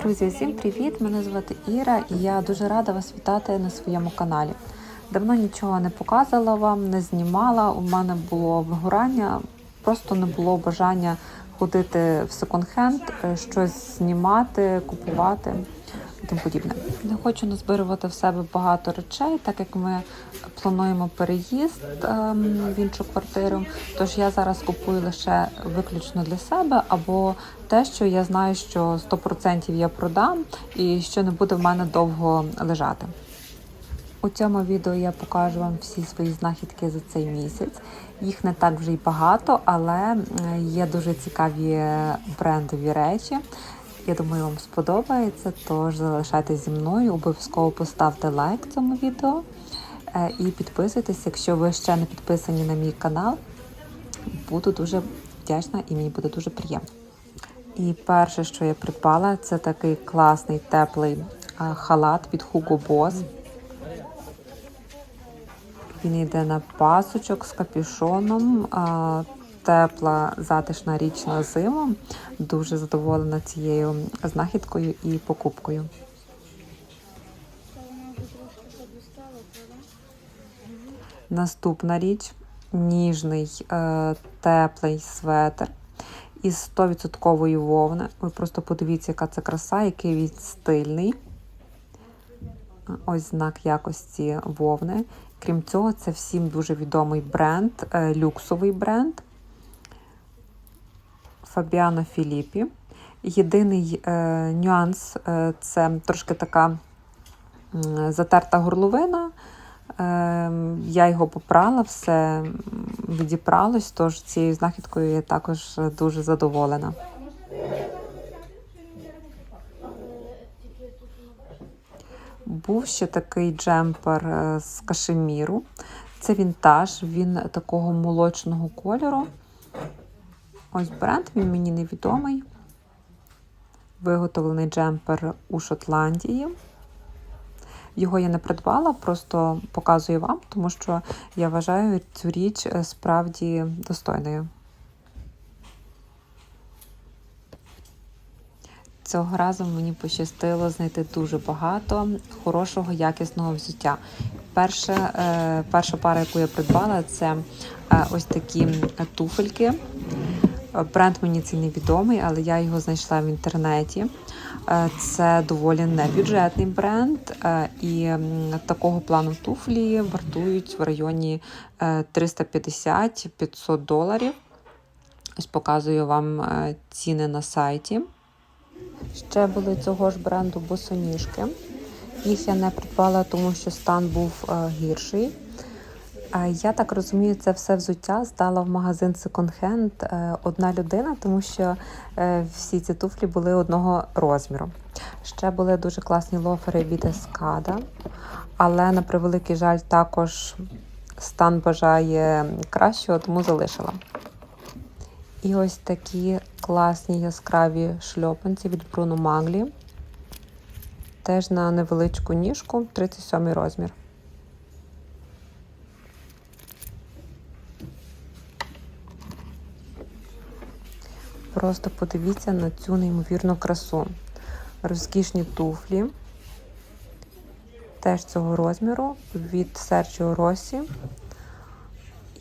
Друзі, всім привіт! Мене звати Іра і я дуже рада вас вітати на своєму каналі. Давно нічого не показувала вам, не знімала. У мене було вигорання, просто не було бажання ходити в секонд-хенд, е, щось знімати, купувати і тому подібне. Не хочу назбирувати в себе багато речей, так як ми плануємо переїзд ем, в іншу квартиру. Тож я зараз купую лише виключно для себе або те, що я знаю, що 100% я продам і що не буде в мене довго лежати. У цьому відео я покажу вам всі свої знахідки за цей місяць. Їх не так вже й багато, але е, є дуже цікаві брендові речі. Я думаю, вам сподобається, тож залишайтесь зі мною, обов'язково поставте лайк цьому відео е, і підписуйтесь, якщо ви ще не підписані на мій канал. Буду дуже вдячна і мені буде дуже приємно. І перше, що я придбала, це такий класний теплий е, халат від Hugo Boss. Він йде на пасочок з капюшоном. Тепла затишна річ на зиму. Дуже задоволена цією знахідкою і покупкою. Наступна річ ніжний е, теплий светр із 100% вовни. Ви просто подивіться, яка це краса, який він стильний. Ось знак якості вовни. Крім цього, це всім дуже відомий бренд, е, люксовий бренд Fabiano Filippi. Єдиний е, нюанс е, це трошки така м, затерта горловина. Е, я його попрала, все відіпралось, тож цією знахідкою я також дуже задоволена. Був ще такий джемпер е, з кашеміру. Це вінтаж, він такого молочного кольору. Ось бренд, він мені невідомий. Виготовлений джемпер у Шотландії. Його я не придбала, просто показую вам, тому що я вважаю цю річ е, справді достойною. Цього разу мені пощастило знайти дуже багато хорошого, якісного взуття. Перша, е, перша пара, яку я придбала, це е, ось такі туфельки. Бренд мені цей невідомий, але я його знайшла в інтернеті. Е, Це доволі небюджетний бренд, е, і такого плану туфлі вартують в районі е, 350-500 доларів. Ось показую вам е, ціни на сайті. Ще були цього ж бренду босоніжки. Їх я не придбала, тому що стан був е, гірший. Я так розумію, це все взуття здала в магазин секонд-хенд е, одна людина, тому що е, всі ці туфлі були одного розміру. Ще були дуже класні лофери від Ескада, але на превеликий жаль, також стан бажає кращого, тому залишила. І ось такі класні яскраві шльопанці від Bruno Magli. Теж на невеличку ніжку, 37 розмір. Просто подивіться на цю неймовірну красу. Розкішні туфлі. Теж цього розміру від Sergio Rossi.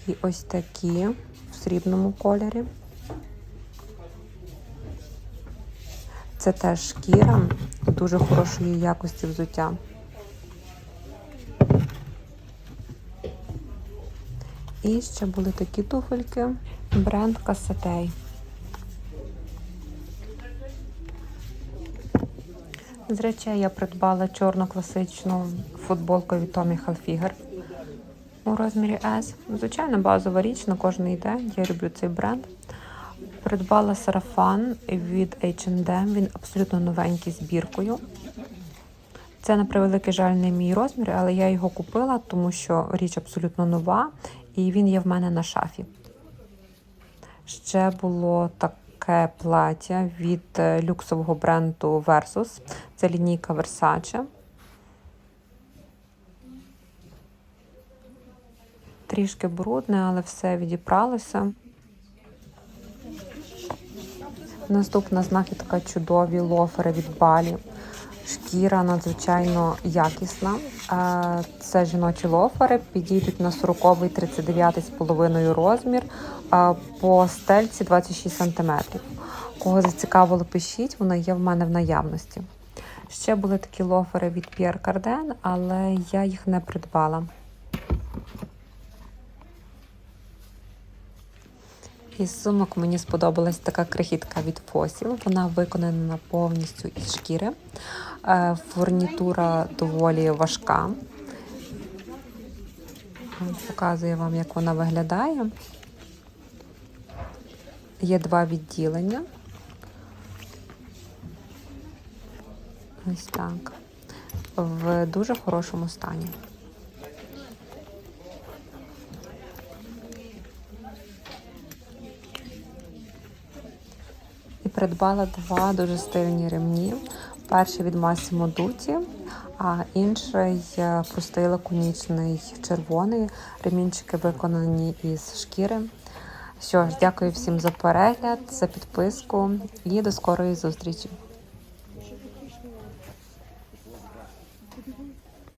І ось такі в срібному кольорі. Це теж шкіра дуже хорошої якості взуття. І ще були такі туфельки, бренд Касатей. З речей я придбала чорну класичну футболку від Tommy Hilfiger у розмірі S. Звичайно, базова річ на кожний день. Я люблю цей бренд. Придбала сарафан від H&M, він абсолютно новенький з біркою. Це, на превеликий жаль, не мій розмір, але я його купила, тому що річ абсолютно нова, і він є в мене на шафі. Ще було таке плаття від е, люксового бренду Versus. Це лінійка Versace. Трішки брудне, але все відіпралося. Наступна знахідка чудові лофери від балі. Шкіра надзвичайно якісна. Е, Це жіночі лофери, підійдуть на 40-й 39,5 розмір, е, по стельці 26 см. Кого зацікавило, пишіть, вона є в мене в наявності. Ще були такі лофери від Pierre Cardin, але я їх не придбала. Із сумок мені сподобалась така крихітка від фосіл. Вона виконана повністю із шкіри. Е, Фурнітура доволі важка. Показую вам, як вона виглядає. Є два відділення. Ось так. В дуже хорошому стані. І придбала два дуже стильні ремні. Перший від Massimo Dutti, а інший е, простий лаконічний червоний. Ремінчики виконані із шкіри. Що ж, дякую всім за перегляд, за підписку і до скорої зустрічі!